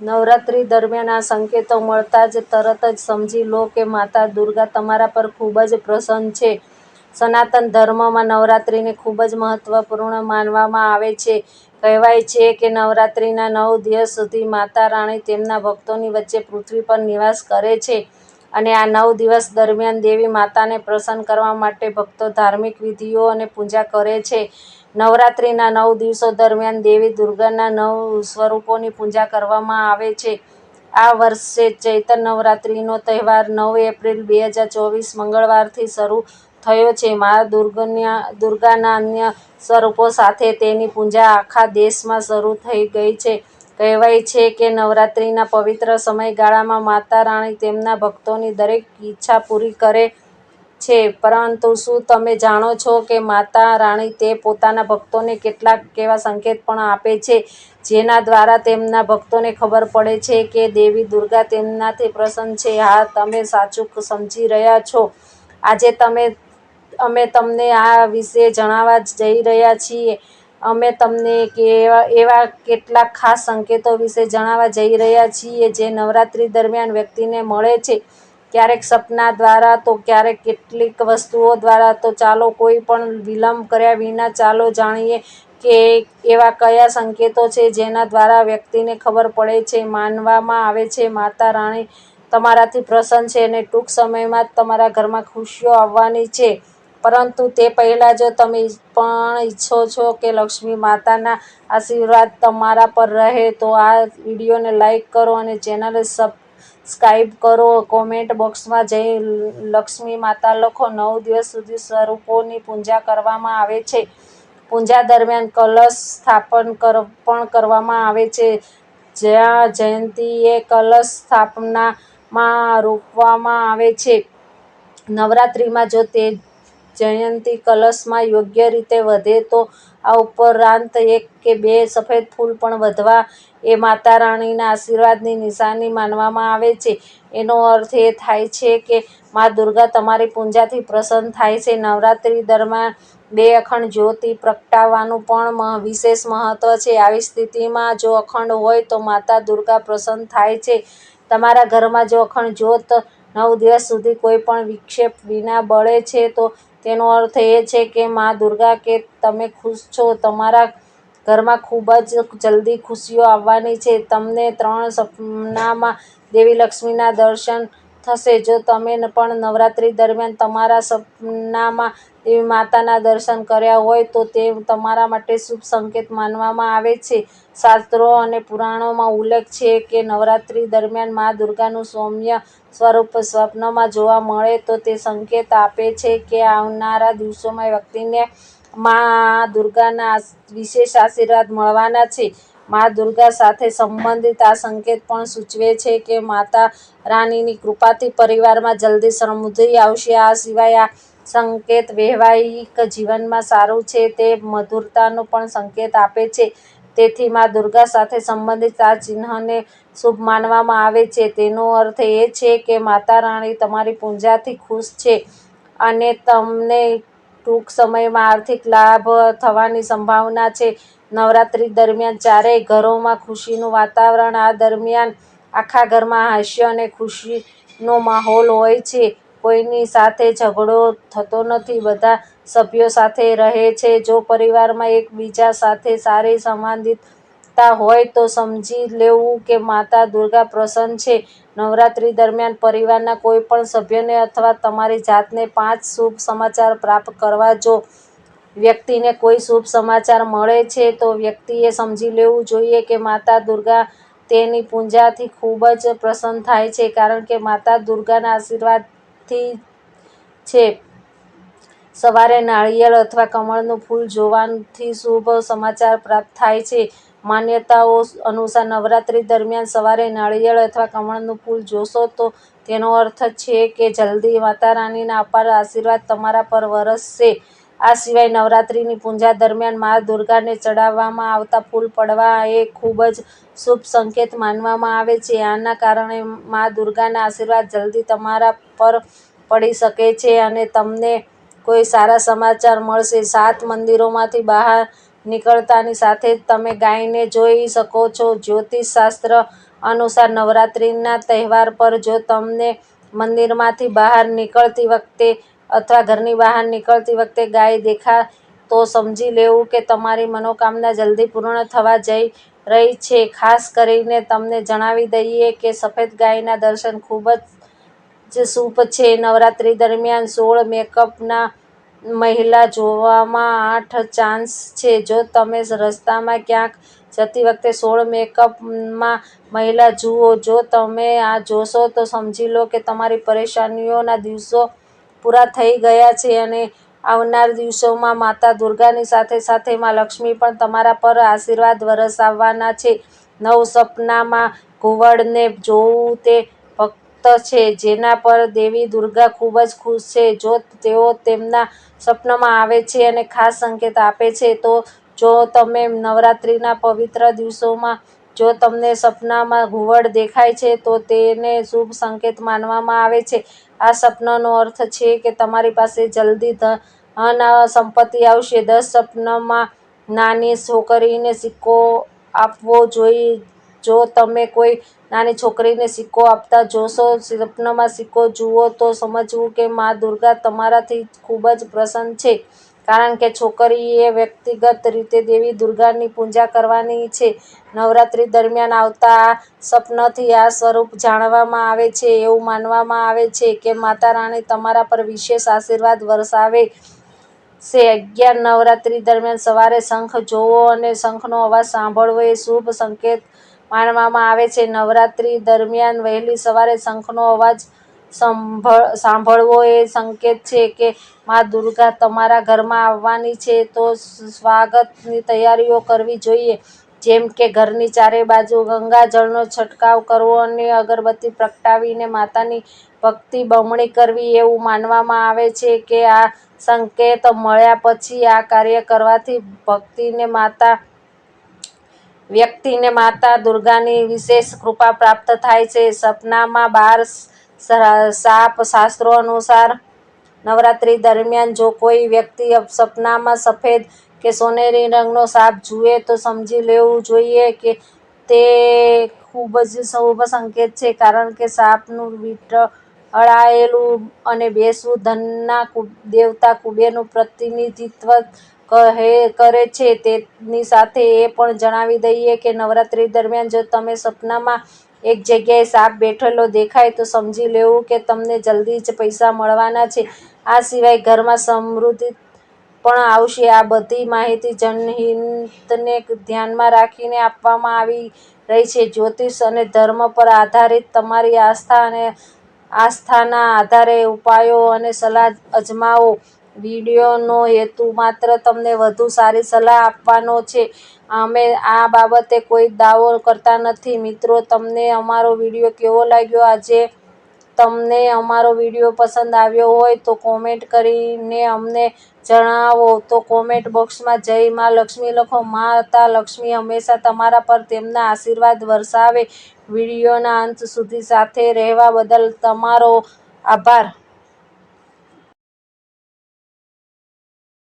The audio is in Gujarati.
નવરાત્રિ દરમિયાન આ સંકેતો મળતા જ તરત જ સમજી લો કે માતા દુર્ગા તમારા પર ખૂબ જ પ્રસન્ન છે. સનાતન ધર્મમાં નવરાત્રિને ખૂબ જ મહત્વપૂર્ણ માનવામાં આવે છે. કહેવાય છે કે નવરાત્રિના નવ દિવસ સુધી માતા રાણી તેમના ભક્તોની વચ્ચે પૃથ્વી પર નિવાસ કરે છે અને આ નવ દિવસ દરમિયાન દેવી માતાને પ્રસન્ન કરવા માટે ભક્તો ધાર્મિક વિધિઓ અને પૂજા કરે છે. નવરાત્રિના નવ દિવસો દરમિયાન દેવી દુર્ગાના નવ સ્વરૂપોની પૂજા કરવામાં આવે છે. આ વર્ષે ચૈતન નવરાત્રિનો તહેવાર નવ એપ્રિલ બે હજાર ચોવીસ મંગળવારથી શરૂ થયો છે. મા દુર્ગાના અન્ય સ્વરૂપો સાથે તેની પૂજા આખા દેશમાં શરૂ થઈ ગઈ છે. કહેવાય છે કે નવરાત્રિના પવિત્ર સમયગાળામાં માતા રાણી તેમના ભક્તોની દરેક ઈચ્છા પૂરી કરે છે. પરંતુ શું તમે જાણો છો કે માતા રાણી તે પોતાના ભક્તોને કેટલાક એવા સંકેત પણ આપે છે જેના દ્વારા તેમના ભક્તોને ખબર પડે છે કે દેવી દુર્ગા તેમનાથી પ્રસન્ન છે? હા, તમે સાચું સમજી રહ્યા છો. આજે તમે અમે તમને આ વિશે જણાવવા જઈ રહ્યા છીએ. અમે તમને કે એવા કેટલાક ખાસ સંકેતો વિશે જણાવવા જઈ રહ્યા છીએ જે નવરાત્રિ દરમિયાન વ્યક્તિને મળે છે. ક્યારેક સપના દ્વારા તો ક્યારેક કેટલીક વસ્તુઓ દ્વારા. તો ચાલો કોઈ પણ વિલંબ કર્યા વિના ચાલો જાણીએ કે એવા કયા સંકેતો છે જેના દ્વારા વ્યક્તિને ખબર પડે છે. માનવામાં આવે છે, માતા રાણી, તમારાથી પ્રસન્ન છે અને ટૂંક સમયમાં જ તમારા ઘરમાં ખુશીઓ આવવાની છે. પરંતુ તે પહેલાં જો તમે પણ ઈચ્છો છો કે લક્ષ્મી માતાના આશીર્વાદ તમારા પર રહે, તો આ વિડીયોને લાઈક કરો અને ચેનલને સબસ્ક્રાઈબ કરો. કોમેન્ટ બોક્સમાં જઈ લક્ષ્મી માતા લખો. નવ દિવસ સુધી સ્વરૂપોની પૂજા કરવામાં આવે છે. પૂજા દરમિયાન કલશ સ્થાપન કર, પણ કરવામાં આવે છે જ્યાં જયંતીએ કલશ સ્થાપનામાં રોપવામાં આવે છે. નવરાત્રિમાં જો તે જયંતી કલશમાં યોગ્ય રીતે વધે તો આ ઉપરાંત એક કે બે સફેદ ફૂલ પણ વધવા એ માતા રાણીના આશીર્વાદની નિશાની માનવામાં આવે છે. એનો અર્થ એ થાય છે કે મા દુર્ગા તમારી પૂજાથી પ્રસન્ન થાય છે. નવરાત્રિ દરમિયાન બે અખંડ જ્યોતિ પ્રગટાવવાનું પણ વિશેષ મહત્વ છે. આવી સ્થિતિમાં જો અખંડ હોય તો માતા દુર્ગા પ્રસન્ન થાય છે. તમારા ઘરમાં જો અખંડ જ્યોત નવ દિવસ સુધી કોઈ પણ વિક્ષેપ વિના બળે છે તો તેનો અર્થ એ છે કે મા દુર્ગા કે તમે ખુશ છો. તમારા ઘરમાં ખૂબ જ જલ્દી ખુશીઓ આવવાની છે. તમને ત્રણ સપનામાં દેવી લક્ષ્મીના દર્શન થશે. જો તમે પણ નવરાત્રિ દરમિયાન તમારા સપનામાં દેવી માતાના દર્શન કર્યા હોય તો તે તમારા માટે શુભ સંકેત માનવામાં આવે છે. શાસ્ત્રો અને પુરાણોમાં ઉલ્લેખ છે કે નવરાત્રિ દરમિયાન મા દુર્ગાનું સૌમ્ય સ્વરૂપ સ્વપ્નમાં જોવા મળે તો તે સંકેત આપે છે કે આવનારા દિવસોમાં વ્યક્તિને મા દુર્ગાના વિશેષ આશીર્વાદ મળવાના છે. મા દુર્ગા સાથે સંબંધિત આ સંકેત પણ સૂચવે છે કે માતા રાણીની કૃપાથી પરિવારમાં જલ્દી સમૃદ્ધિ આવશે. આ સિવાય આ સંકેત વૈવાહિક જીવનમાં સારું છે, તે મધુરતાનો પણ સંકેત આપે છે. તેથી મા દુર્ગા સાથે સંબંધિત આ ચિહ્નને શુભ માનવામાં આવે છે. તેનો અર્થ એ છે કે માતા રાણી તમારી પૂજાથી ખુશ છે અને તમને ટૂંક સમયમાં આર્થિક લાભ થવાની સંભાવના છે. નવરાત્રિ દરમિયાન ચારેય ઘરોમાં ખુશીનું વાતાવરણ આ દરમિયાન આખા ઘરમાં હાસ્ય અને ખુશીનો માહોલ હોય છે. કોઈની સાથે ઝઘડો થતો નથી. બધા સભ્યો સાથે રહે છે. જો પરિવારમાં એકબીજા સાથે સારી સંવાદિતા હોય તો સમજી લેવું કે માતા દુર્ગા પ્રસન્ન છે. નવરાત્રિ દરમિયાન પરિવારના કોઈ પણ સભ્યને અથવા તમારી જાતને પાંચ શુભ સમાચાર પ્રાપ્ત કરવા જો વ્યક્તિને કોઈ શુભ સમાચાર મળે છે, તો વ્યક્તિએ સમજી લેવું જોઈએ કે માતા દુર્ગા તેની પૂજાથી ખૂબ જ પ્રસન્ન થાય છે કારણ કે માતા દુર્ગાના આશીર્વાદથી છે. સવારે નાળિયેર અથવા કમળનું ફૂલ જોવાથી શુભ સમાચાર પ્રાપ્ત થાય છે. માન્યતાઓ અનુસાર નવરાત્રિ દરમિયાન સવારે નાળિયેર અથવા કમળનું ફૂલ જોશો તો તેનો અર્થ છે કે જલ્દી માતા રાણીના અપાર આશીર્વાદ તમારા પર વરસશે. આ સિવાય નવરાત્રિની પૂજા દરમિયાન મા દુર્ગાને ચડાવવામાં આવતા ફૂલ પડવા એ ખૂબ જ શુભ સંકેત માનવામાં આવે છે. આના કારણે મા દુર્ગાના આશીર્વાદ જલ્દી તમારા પર પડી શકે છે અને તમને કોઈ સારા સમાચાર મળશે. સાત મંદિરોમાંથી બહાર નીકળતાની સાથે જ તમે ગાયને જોઈ શકો છો જ્યોતિષ શાસ્ત્ર અનુસાર નવરાત્રિના તહેવાર પર જો તમને મંદિરમાંથી બહાર નીકળતી વખતે અથવા ઘરની બહાર નીકળતી વખતે ગાય દેખાય તો સમજી લેવું કે તમારી મનોકામના જલ્દી પૂર્ણ થવા જઈ રહી છે. ખાસ કરીને તમને જણાવી દઈએ કે સફેદ ગાયના દર્શન ખૂબ જ શુભ છે. નવરાત્રિ દરમિયાન સોળ મેકઅપના મહિલા જોવામાં આઠ ચાન્સ છે. જો તમે રસ્તામાં ક્યાંક જતી વખતે સોળ મેકઅપમાં મહિલા જુઓ, જો તમે આ જોશો તો સમજી લો કે તમારી પરેશાનીઓના દિવસો પૂરા થઈ ગયા છે અને આવનાર દિવસોમાં માતા દુર્ગાની સાથે સાથે માં લક્ષ્મી પણ તમારા પર આશીર્વાદ વરસાવવાના છે. નવ સપનામાં ઘુવડને જોવું તે ભક્ત છે, જેના પર દેવી દુર્ગા ખૂબ જ ખુશ છે. જો તેઓ તેમના સ્વપ્નમાં આવે છે અને ખાસ સંકેત આપે છે, તો જો તમે નવરાત્રિના પવિત્ર દિવસોમાં જો તમને સપનામાં ઘુવડ દેખાય છે, તો તેને શુભ સંકેત માનવામાં આવે છે. આ સપનાનો અર્થ છે કે તમારી પાસે જલ્દી ધન, સંપત્તિ આવશે. દસ સપનામાં નાની છોકરીને સિક્કો આપવો જો તમે કોઈ નાની છોકરીને સિક્કો આપતા જોશો, સપનામાં સિક્કો જુઓ તો સમજવું કે મા દુર્ગા તમારાથી ખૂબ જ પ્રસન્ન છે. કારણ કે છોકરીએ વ્યક્તિગત રીતે દેવી દુર્ગાની પૂજા કરવાની છે. નવરાત્રિ દરમિયાન આવતા સપનાથી આ સ્વરૂપ જાણવામાં આવે છે, એવું માનવામાં આવે છે કે માતા રાણી તમારા પર વિશેષ આશીર્વાદ વરસાવે છે. અગિયાર નવરાત્રિ દરમિયાન સવારે શંખ જોવો અને શંખનો અવાજ સાંભળવો એ શુભ સંકેત માનવામાં આવે છે. નવરાત્રિ દરમિયાન વહેલી સવારે શંખનો અવાજ સાંભળવો એ સંકેત છે કે મા દુર્ગા તમારા ઘરમાં આવવાની છે તો સ્વાગતની તૈયારીઓ કરવી જોઈએ. જેમ કે ઘરની ચારે બાજુ ગંગાજળનો છંટકાવ કરવો અને અગરબત્તી પ્રગટાવીને માતાની ભક્તિ બમણી કરવી એવું માનવામાં આવે છે કે આ સંકેત મળ્યા પછી આ કાર્ય કરવાથી ભક્તિને માતા, વ્યક્તિને માતા દુર્ગાની વિશેષ કૃપા પ્રાપ્ત થાય છે. સપનામાં બાર સાપ શાસ્ત્રો અનુસાર નવરાત્રિ દરમિયાન જો કોઈ વ્યક્તિ સપનામાં સફેદ કે સોનેરી રંગનો સાપ જુએ તો સમજી લેવું જોઈએ કે તે ખૂબ જ શુભ સંકેત છે, કારણ કે સાપનું વિટળાયેલું અને બેસવું ધનના દેવતા કુબેરનું પ્રતિનિધિત્વ કરે છે. તેની સાથે એ પણ જણાવી દઈએ કે નવરાત્રિ દરમિયાન જો તમે સપનામાં એક જગ્યાએ સાપ બેઠેલો દેખાય તો સમજી લેવું કે તમને જલ્દી જ પૈસા મળવાના છે. આ સિવાય ઘરમાં સમૃદ્ધિ પણ આવશે. આ બધી માહિતી જનહિતને ધ્યાનમાં રાખીને આપવામાં આવી રહી છે. જ્યોતિષ અને ધર્મ પર આધારિત તમારી આસ્થા અને આસ્થાના આધારે ઉપાયો અને સલાહ અજમાવો. વીડિયોનો હેતુ માત્ર તમને વધુ સારી સલાહ આપવાનો છે. અમે આ બાબતે કોઈ દાવો કરતા નથી. મિત્રો, તમને અમારો વીડિયો કેવો લાગ્યો? આજે તમને અમારો વીડિયો પસંદ આવ્યો હોય તો કોમેન્ટ કરીને અમને જણાવો. તો કોમેન્ટ બોક્સમાં જય માં લક્ષ્મી લખો. માતા લક્ષ્મી હંમેશા તમારા પર તેમના આશીર્વાદ વરસાવે. વિડીયોના અંત સુધી સાથે રહેવા બદલ તમારો આભાર.